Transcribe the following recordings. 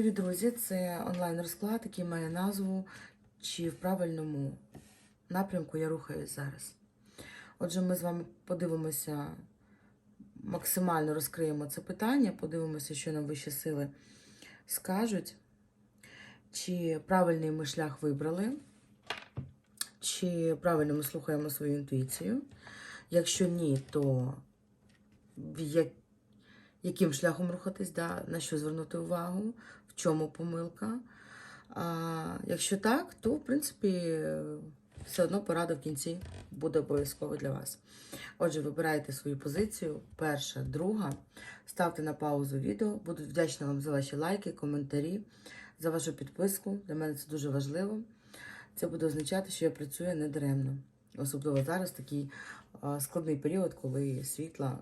Привіт, друзі! Це онлайн-розклад, який має назву Чи в правильному напрямку я рухаюсь зараз. Отже, ми з вами подивимося, максимально розкриємо це питання, подивимося, що нам вищі сили скажуть, чи правильний ми шлях вибрали, чи правильно ми слухаємо свою інтуїцію. Якщо ні, то в як яким шляхом рухатись, да, на що звернути увагу, чому помилка. А, Якщо так, то в принципі все одно порада в кінці буде обов'язково для вас. Отже, вибирайте свою позицію, перша, друга. Ставте на паузу відео. Буду вдячна вам за ваші лайки, коментарі, за вашу підписку. Для мене це дуже важливо. Це буде означати, що я працюю не даремно. Особливо зараз такий складний період, коли світла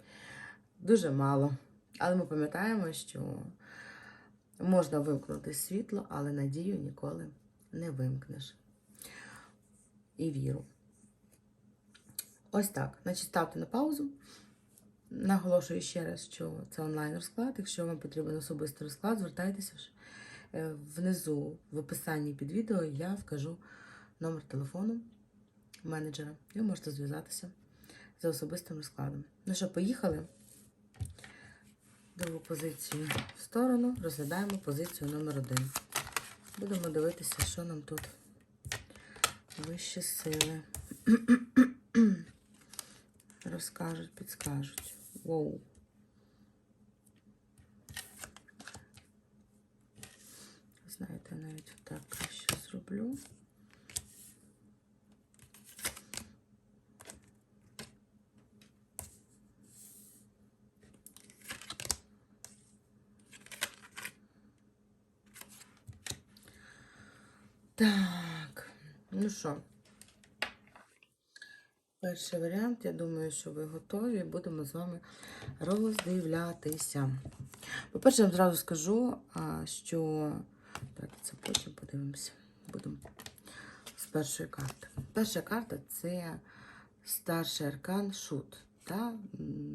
дуже мало. Але ми пам'ятаємо, що можна вимкнути світло, але надію ніколи не вимкнеш. І віру. Ось так. Значить, ставте на паузу. Наголошую ще раз, що це онлайн-розклад. Якщо вам потрібен особистий розклад, звертайтеся. Е, Внизу в описанні під відео я вкажу номер телефону менеджера. І ви можете зв'язатися за особистим розкладом. Ну що, поїхали? Другу позицію в сторону, розглядаємо позицію номер один. Будемо дивитися, що нам тут вищі сили розкажуть, підскажуть. Воу. Знаєте, навіть так краще зроблю. Так, ну що, перший варіант, я думаю, що ви готові. Будемо з вами роздивлятися. По-перше, я вам зразу скажу, що. Давайте це потім подивимося. Будемо з першої карти. Перша карта це старший аркан шут та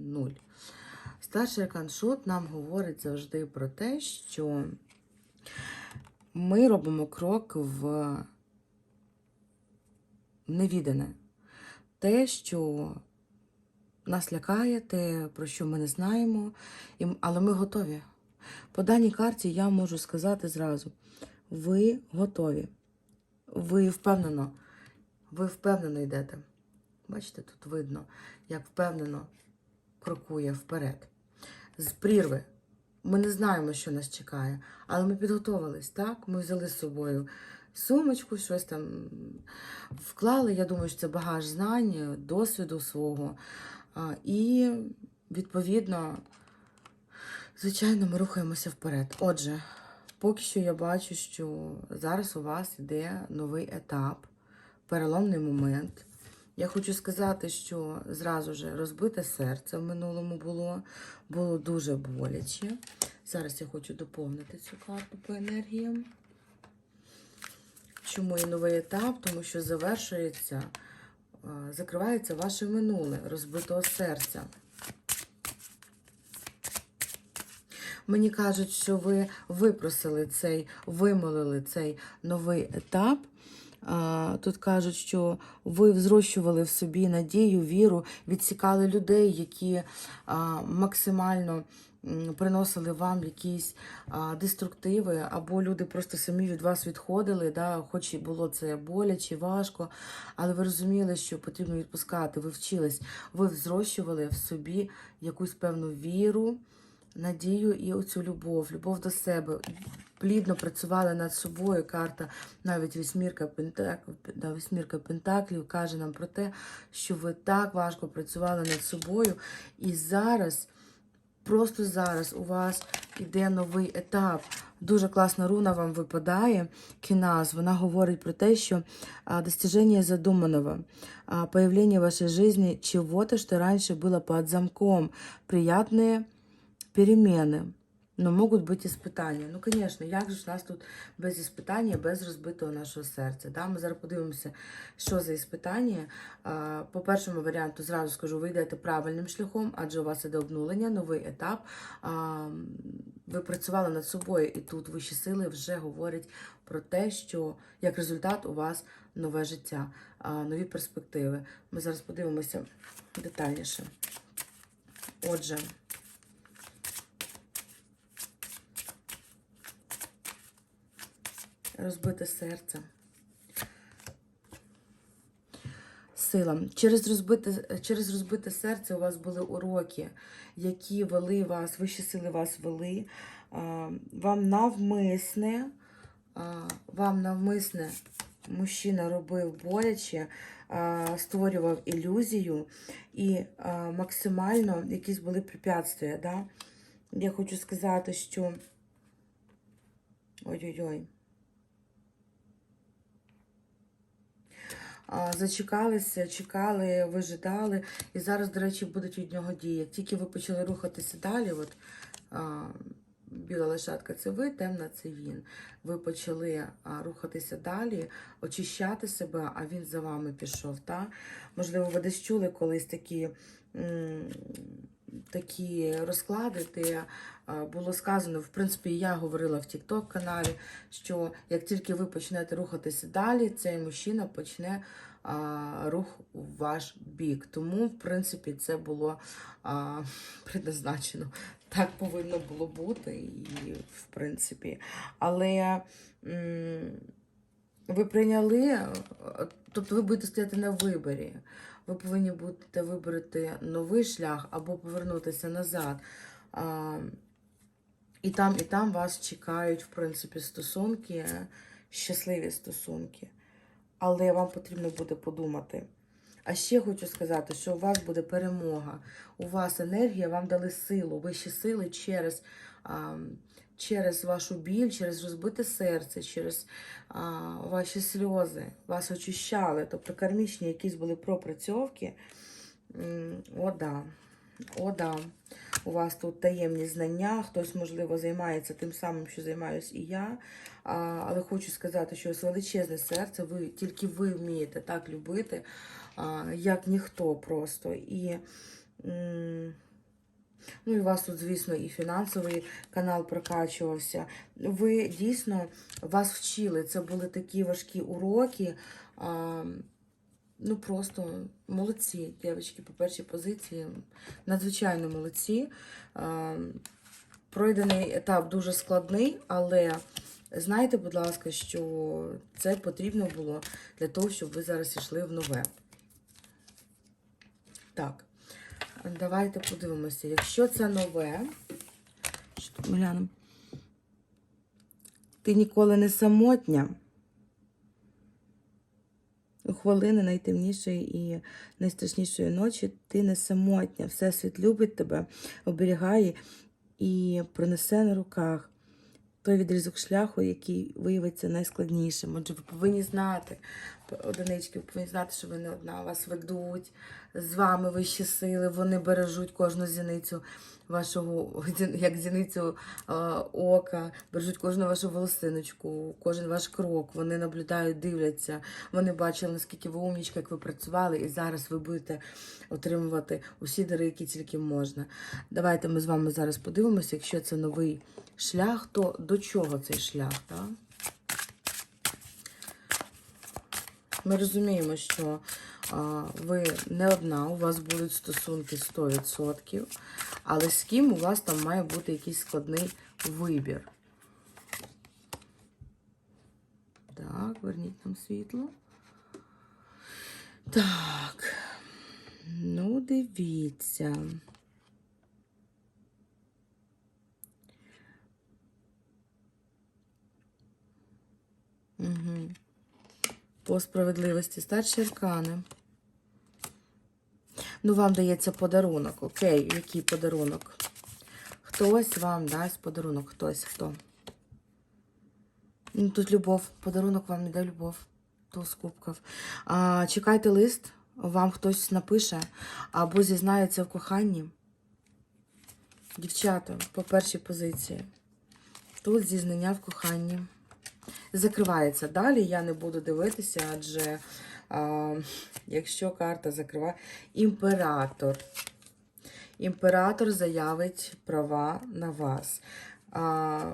нуль. Старший аркан шут нам говорить завжди про те, що ми робимо крок в невідане. Те, що нас лякає, те, про що ми не знаємо, але ми готові. По даній карті я можу сказати зразу: ви готові. Ви впевнено, ви впевнено йдете. Бачите, тут видно, як впевнено крокує вперед. З прірви. Ми не знаємо, що нас чекає, але ми підготовились, так? Ми взяли з собою сумочку, щось там вклали. Я думаю, що це багаж знань, досвіду свого. І, відповідно, звичайно, ми рухаємося вперед. Отже, поки що я бачу, що зараз у вас йде новий етап, переломний момент. Я хочу сказати, що зразу ж розбите серце в минулому було, було дуже боляче. Зараз я хочу доповнити цю карту по енергіям. Чому і новий етап? Тому що завершується, закривається ваше минуле розбитого серця. Мені кажуть, що ви випросили цей, вимолили цей новий етап. Тут кажуть, що ви взрощували в собі надію, віру, відсікали людей, які максимально приносили вам якісь а, деструктиви, або люди просто самі від вас відходили, да, хоч і було це боляче, важко, але ви розуміли, що потрібно відпускати, ви вчились, ви взрощували в собі якусь певну віру, надію і оцю любов, любов до себе. Плідно працювали над собою. Карта, навіть вісьмірка Пентаклів, да, вісьмірка Пентаклів каже нам про те, що ви так важко працювали над собою. І зараз, просто зараз у вас іде новий етап. Дуже класна руна вам випадає. Кіназ. Вона говорить про те, що а, достижение задуманного, а, появление в вашей жизни чего-то, что раньше было под замком, приятные перемены. Но можуть бути іспитання. Ну, звісно, як же ж нас тут без іспитання, без розбитого нашого серця? Да? Ми зараз подивимося, що за іспитання. По першому варіанту, зразу скажу, ви йдете правильним шляхом, адже у вас іде обнулення, новий етап. Ви працювали над собою, і тут вищі сили вже говорять про те, що як результат у вас нове життя, нові перспективи. Ми зараз подивимося детальніше. Отже. Розбите серце. Сила. Через розбите, через розбите серце у вас були уроки, які вели вас, вищі сили вас вели. Вам навмисне, вам навмисне мужчина робив боляче, створював ілюзію і максимально якісь були препятствия. Да? Я хочу сказати, що. Ой-ой-ой. Зачекалися, чекали, вижидали. І зараз, до речі, будуть від нього дії. Як тільки ви почали рухатися далі, от а, біла лошадка це ви, темна це він. Ви почали а, рухатися далі, очищати себе, а він за вами пішов. Та? Можливо, ви десь чули колись такі. м, Такі розклади, де було сказано, в принципі, я говорила в TikTok каналі, що як тільки ви почнете рухатися далі, цей мужчина почне а, рух у ваш бік. Тому, в принципі, це було а, предназначено. Так повинно було бути, і в принципі. Але м, ви прийняли, е, тобто ви будете стояти на виборі. Ви повинні будете вибрати новий шлях або повернутися назад. А, і там, і там вас чекають, в принципі, стосунки, щасливі стосунки. Але вам потрібно буде подумати. А ще хочу сказати, що у вас буде перемога. У вас енергія, вам дали силу, вищі сили через, а, через вашу біль, через розбите серце, через а, ваші сльози. Вас очищали. Тобто кармічні якісь були пропрацьовки. О, да. О, да. У вас тут таємні знання, хтось, можливо, займається тим самим, що займаюсь і я. А, але хочу сказати, що вас величезне серце, ви тільки ви вмієте так любити, а, як ніхто просто. І, м, ну, і у вас тут, звісно, і фінансовий канал прокачувався. Ви дійсно вас вчили. Це були такі важкі уроки. А, Ну, просто молодці, дівчатки, по першій позиції. Надзвичайно молодці. Е, Пройдений етап дуже складний, але знайте, будь ласка, що це потрібно було для того, щоб ви зараз йшли в нове. Так, давайте подивимося. Якщо це нове? Ти ніколи не самотня. У хвилини найтемнішої і найстрашнішої ночі ти не самотня. Всесвіт любить тебе, оберігає і принесе на руках той відрізок шляху, який виявиться найскладнішим. Отже, ви повинні знати, одинички, ви повинні знати, що ви не одна, вас ведуть, з вами вищі сили, вони бережуть кожну зіницю вашого, як зіницю е, ока, бережуть кожну вашу волосиночку, кожен ваш крок. Вони наблюдають, дивляться. Вони бачили, наскільки ви умнічка, як ви працювали, і зараз ви будете отримувати усі дари, які тільки можна. Давайте ми з вами зараз подивимося, якщо це новий шлях, то до чого цей шлях? Так? Ми розуміємо, що а, ви не одна, у вас будуть стосунки 100%, але з ким у вас там має бути якийсь складний вибір. Так, верніть нам світло. Так. Ну, дивіться. Угу. По справедливості старші аркани. Ну, вам дається подарунок. Окей, який подарунок? Хтось вам дасть подарунок. Хтось хто? Ну, тут любов. Подарунок вам іде любов. То з кубків. А, чекайте лист, вам хтось напише або зізнається в коханні. Дівчата, по першій позиції. Тут зізнання в коханні. Закривається далі. Я не буду дивитися, адже а, якщо карта закриває імператор. Імператор заявить права на вас. А,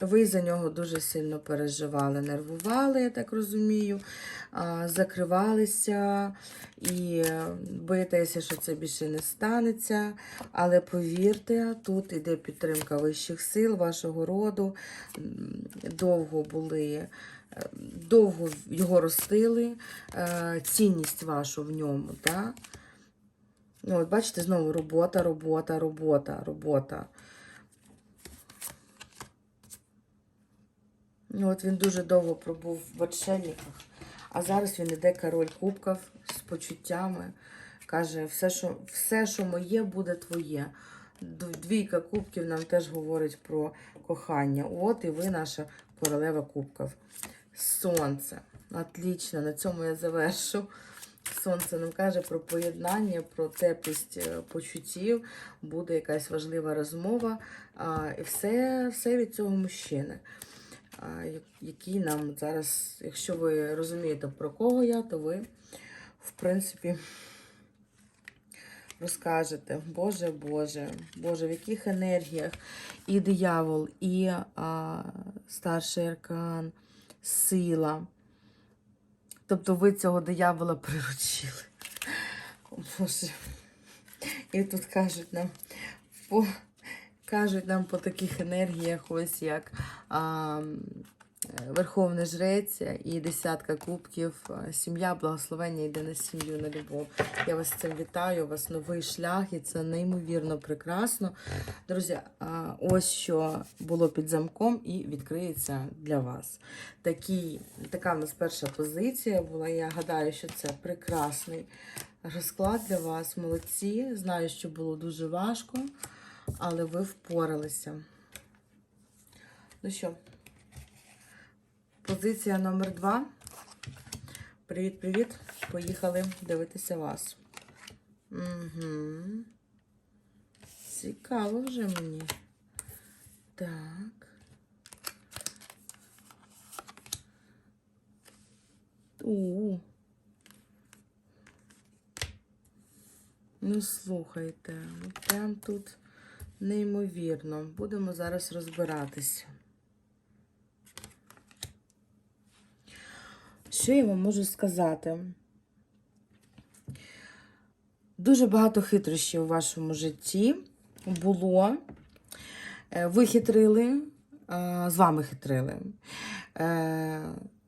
ви за нього дуже сильно переживали, нервували, я так розумію, закривалися і боїтеся, що це більше не станеться. Але повірте, тут іде підтримка вищих сил, вашого роду. Довго були, е, довго його ростили, е, цінність вашу в ньому. так? Ну, от бачите, знову робота, робота, робота, робота. Ну, от він дуже довго пробув в отшельниках, а зараз він іде король кубків з почуттями. Каже, все, що, все, що моє, буде твоє. Двійка кубків нам теж говорить про кохання. От і ви наша королева кубків. Сонце. Отлично, на цьому я завершу. Сонце нам каже про поєднання, про теплість е, почуттів, буде якась важлива розмова. І все, все від цього мужчини який нам зараз, якщо ви розумієте, про кого я, то ви, в принципі, розкажете, Боже, Боже, Боже, в яких енергіях і диявол, і а, старший аркан, сила. Тобто ви цього диявола приручили. Боже. І тут кажуть нам, по, кажуть нам по таких енергіях, ось як а, Верховний Жрець і десятка кубків. Сім'я, благословення йде на сім'ю, на любов. Я вас з цим вітаю. У вас новий шлях, і це неймовірно прекрасно. Друзі, а, ось що було під замком і відкриється для вас. Такий, така в нас перша позиція була. Я гадаю, що це прекрасний розклад для вас. Молодці. Знаю, що було дуже важко, але ви впоралися. Ну що, позиція номер два. Привіт-привіт. Поїхали дивитися вас. Угу. Цікаво вже мені. Так. У. Ну, слухайте, ну прям тут неймовірно. Будемо зараз розбиратися. Що я вам можу сказати? Дуже багато хитрощів у вашому житті було. Е, Ви хитрили, е, з вами хитрили. Е,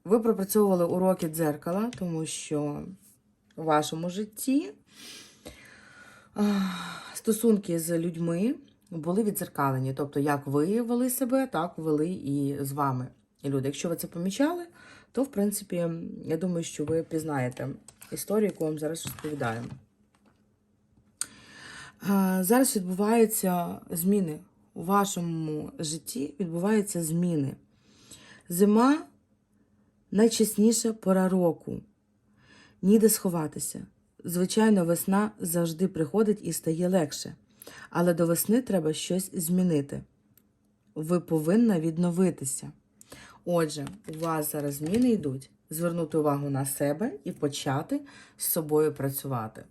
Ви пропрацьовували уроки дзеркала, тому що у вашому житті стосунки з людьми були відзеркалені. Тобто, як ви вели себе, так вели і з вами люди. Якщо ви це помічали, то, в принципі, я думаю, що ви пізнаєте історію, яку вам зараз розповідаю. Зараз відбуваються зміни. У вашому житті відбуваються зміни. Зима найчасніша пора року. Ніде сховатися. Звичайно, весна завжди приходить і стає легше. Але до весни треба щось змінити. Ви повинна відновитися. Отже, у вас зараз зміни йдуть. Звернути увагу на себе і почати з собою працювати.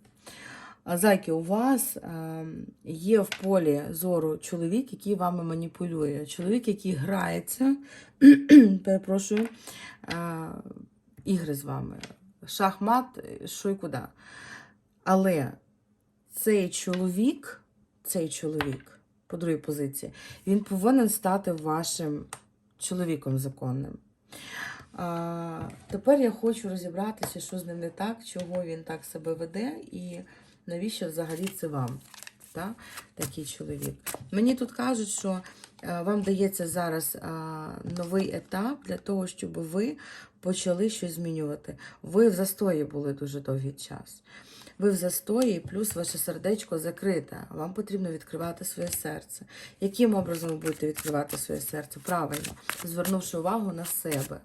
Зайки, у вас е, є в полі зору чоловік, який вами маніпулює. Чоловік, який грається, перепрошую, е, ігри з вами. Шахмат, що й куди. Але цей чоловік, цей чоловік, по другій позиції, він повинен стати вашим чоловіком законним. А, тепер я хочу розібратися, що з ним не так, чого він так себе веде, і навіщо взагалі це вам. Та? Такий чоловік. Мені тут кажуть, що е, вам дається зараз а, новий етап для того, щоб ви почали щось змінювати. Ви в застої були дуже довгий час. Ви в застої, плюс ваше сердечко закрите. Вам потрібно відкривати своє серце. Яким образом ви будете відкривати своє серце? Правильно, звернувши увагу на себе,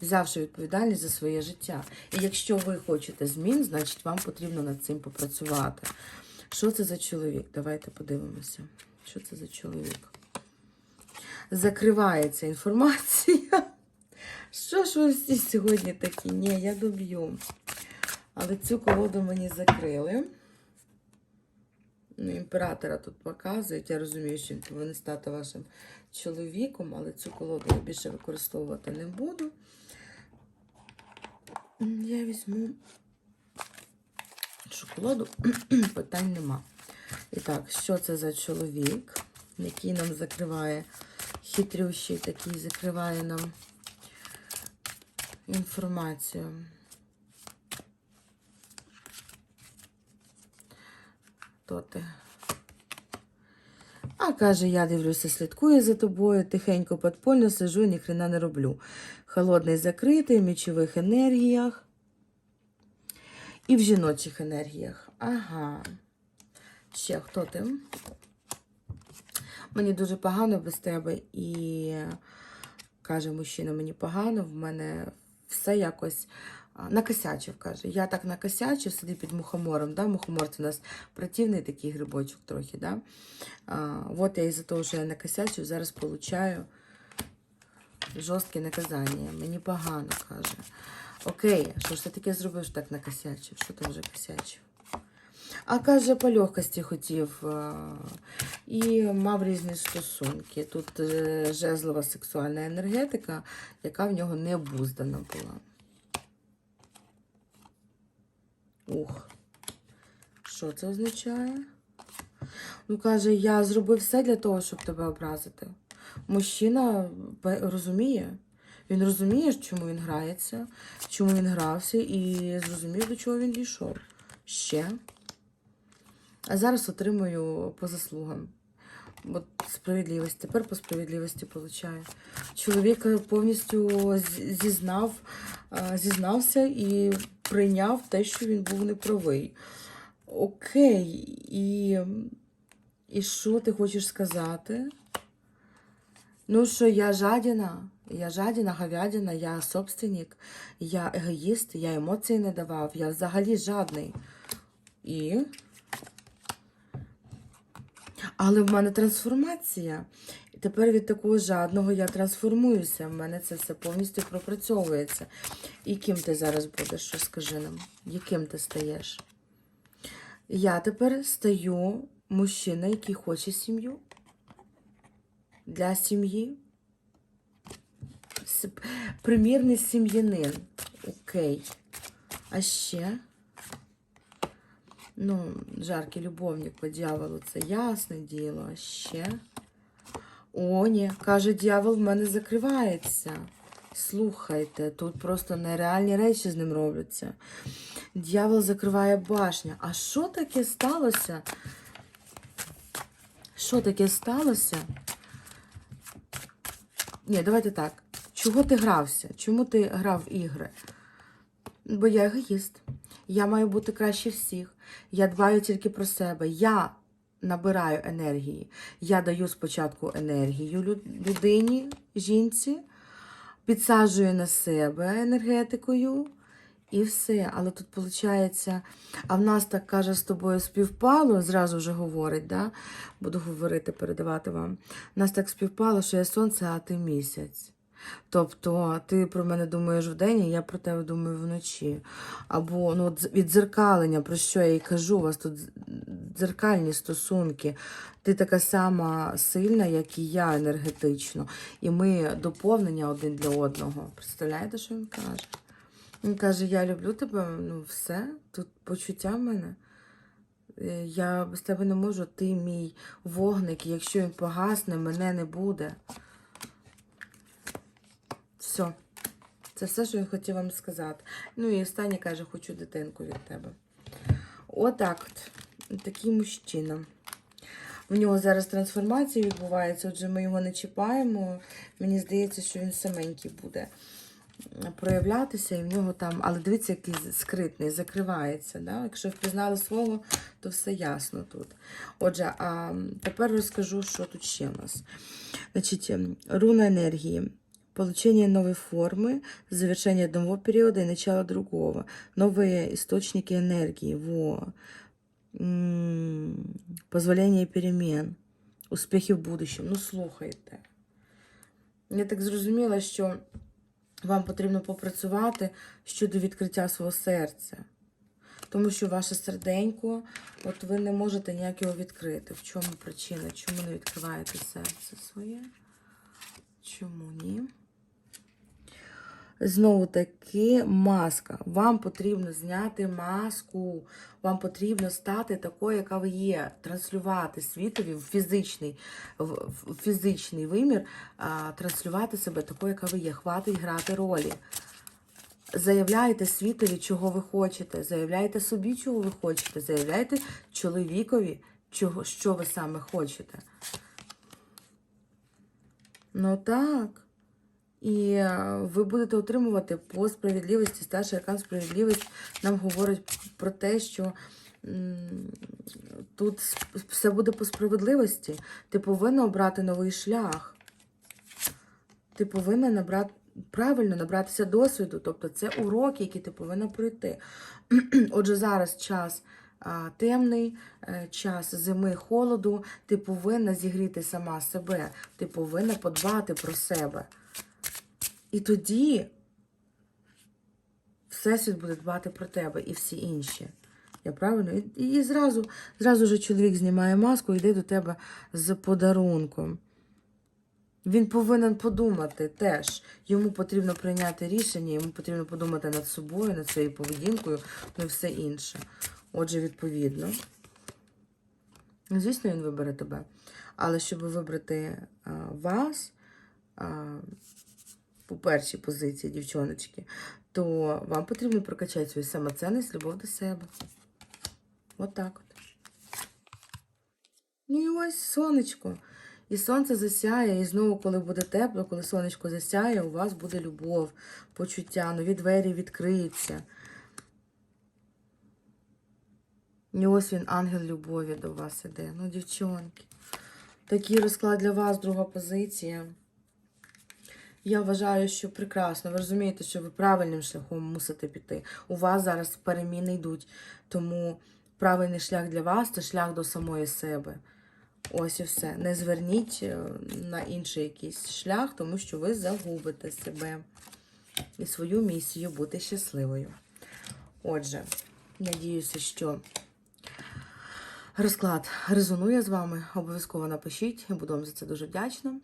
взявши відповідальність за своє життя. І якщо ви хочете змін, значить вам потрібно над цим попрацювати. Що це за чоловік? Давайте подивимося. Що це за чоловік? Закривається інформація. Що ж ви всі сьогодні такі? Ні, я доб'ю. Але цю колоду мені закрили. Ну, імператора тут показують. Я розумію, що він повинен стати вашим чоловіком, але цю колоду я більше використовувати не буду. Я візьму шоколаду, питань нема. І так, що це за чоловік, який нам закриває, хитрющий такий закриває нам інформацію. Хто ти? А каже, я дивлюся, слідкую за тобою, тихенько подпольно сижу і ніхрена не роблю. Холодний закритий, в мічових енергіях і в жіночих енергіях. Ага. Ще хто ти? Мені дуже погано без тебе і каже мужчина, мені погано, в мене все якось накосячив, каже. Я так накосячив, сиди під мухомором. Да? Мухомор це у нас противний такий грибочок трохи. Да? А, от я із-за того, що я накосячив, зараз получаю жорстке наказання. Мені погано, каже. Окей, що ж ти таке зробив, що так накосячив? Що ти вже косячив? А каже, по легкості хотів і мав різні стосунки. Тут е, жезлова сексуальна енергетика, яка в нього не обуздана була. Ух, що це означає? Ну, каже, я зробив все для того, щоб тебе образити. Мужчина розуміє. Він розуміє, чому він грається, чому він грався, і зрозумів, до чого він дійшов. Ще. А зараз отримую по заслугам. От справедливість. Тепер по справедливості получаю. Чоловік повністю зізнав, зізнався і прийняв те, що він був неправий. Окей, і, і що ти хочеш сказати? Ну, що я жадіна, я жадіна, говядина, я собственник, я егоїст, я емоцій не давав, я взагалі жадний. І. Але в мене трансформація. Тепер від такого жадного я трансформуюся. В мене це все повністю пропрацьовується. І ким ти зараз будеш? Що скажи нам? Яким ти стаєш? Я тепер стаю мужчина, який хоче сім'ю. Для сім'ї. Примірний сім'янин. Окей. А ще. Ну, жаркий любовник по дьяволу, це ясне діло. А ще. О, ні, каже, дьявол в мене закривається. Слухайте, тут просто нереальні речі з ним робляться. Дьявол закриває башню. А що таке сталося? Що таке сталося? Ні, давайте так. Чого ти грався? Чому ти грав в ігри? Бо я егоїст. Я маю бути краще всіх. Я дбаю тільки про себе. Я набираю енергії. Я даю спочатку енергію людині, жінці, підсаджую на себе енергетикою і все. Але тут виходить, а в нас так каже з тобою співпало, зразу вже говорить, да? буду говорити, передавати вам. У нас так співпало, що я сонце, а ти місяць. Тобто ти про мене думаєш вдень, а я про тебе думаю вночі. Або ну, віддзеркалення, про що я і кажу, у вас тут дзеркальні стосунки. Ти така сама сильна, як і я енергетично. І ми доповнення один для одного. Представляєте, що він каже? Він каже: Я люблю тебе, ну все, тут почуття в мене. Е, Я без тебе не можу, ти мій вогник, і якщо він погасне, мене не буде. Все. Це все, що він хотів вам сказати. Ну і останнє каже, хочу дитинку від тебе. Отак от. Такий мужчина. В нього зараз трансформація відбувається, отже, ми його не чіпаємо. Мені здається, що він саменький буде проявлятися, і в нього там, але дивіться, який скритний, закривається. Да? Якщо впізнали свого, то все ясно тут. Отже, а тепер розкажу, що тут ще у нас. Значить, ем, руна енергії. Получение новой формы, завершение одного периода и начало другого. Новые источники энергии. Во. м, позволення перемен, успіхи в будущем. Ну, слухайте. Я так зрозуміла, що вам потрібно попрацювати щодо відкриття свого серця. Тому що ваше серденько, от ви не можете ніяк його відкрити. В чому причина? Чому не відкриваєте серце своє? Чому ні? Знову таки, маска. Вам потрібно зняти маску. Вам потрібно стати такою, яка ви є, транслювати світові в фізичний, в, фізичний вимір, а, транслювати себе такою, яка ви є. Хватить грати ролі. Заявляйте світові, чого ви хочете, заявляйте собі, чого ви хочете, заявляйте чоловікові, чого, що ви саме хочете. Ну так. І е, ви будете отримувати по справедливості. Старший аркан справедливість нам говорить про те, що тут все буде по справедливості. Ти повинна обрати новий шлях. Ти повинна набрати правильно набратися досвіду. Тобто це уроки, які ти повинна пройти. Отже, зараз час темний, е, час зими, холоду. Ти повинна зігріти сама себе. Ти повинна подбати про себе. І тоді Всесвіт буде дбати про тебе і всі інші. Я правильно? І, і зразу, зразу же чоловік знімає маску і йде до тебе з подарунком. Він повинен подумати теж. Йому потрібно прийняти рішення, йому потрібно подумати над собою, над своєю поведінкою, ну і все інше. Отже, відповідно. Звісно, він вибере тебе. Але щоб вибрати а, вас а, по першій позиції, дівчоночки, то вам потрібно прокачати свою самоцінність, любов до себе. От так от. Ну і ось сонечко. І сонце засяє, і знову, коли буде тепло, коли сонечко засяє, у вас буде любов, почуття, нові двері відкриються. І ось він, ангел любові до вас іде. Ну, дівчонки. Такий розклад для вас, друга позиція. Я вважаю, що прекрасно. Ви розумієте, що ви правильним шляхом мусите піти. У вас зараз переміни йдуть. Тому правильний шлях для вас це шлях до самої себе. Ось і все. Не зверніть е, на інший якийсь шлях, тому що ви загубите себе і свою місію бути щасливою. Отже, надіюся, що розклад резонує з вами. Обов'язково напишіть, буду вам за це дуже вдячна.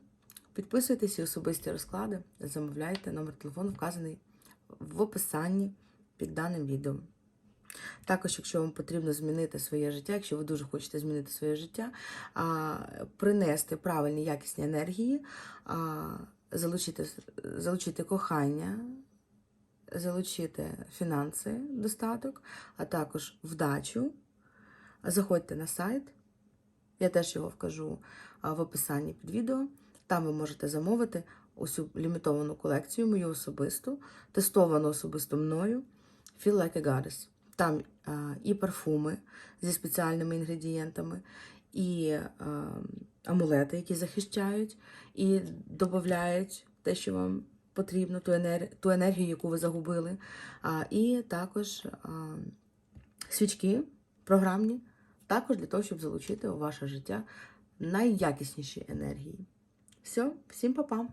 Підписуйтесь і особисті розклади, замовляйте. Номер телефону вказаний в описанні під даним відео. Також, якщо вам потрібно змінити своє життя, якщо ви дуже хочете змінити своє життя, принести правильні якісні енергії, залучити, залучити кохання, залучити фінанси, достаток, а також вдачу, заходьте на сайт. Я теж його вкажу в описанні під відео. Там ви можете замовити усю лімітовану колекцію, мою особисту, тестовану особисто мною, Feel Like a Goddess. Там а, і парфуми зі спеціальними інгредієнтами, і а, амулети, які захищають, і додають те, що вам потрібно, ту, енер... ту енергію, яку ви загубили. А, і також а, свічки програмні, також для того, щоб залучити у ваше життя найякісніші енергії. Все, всім па-па!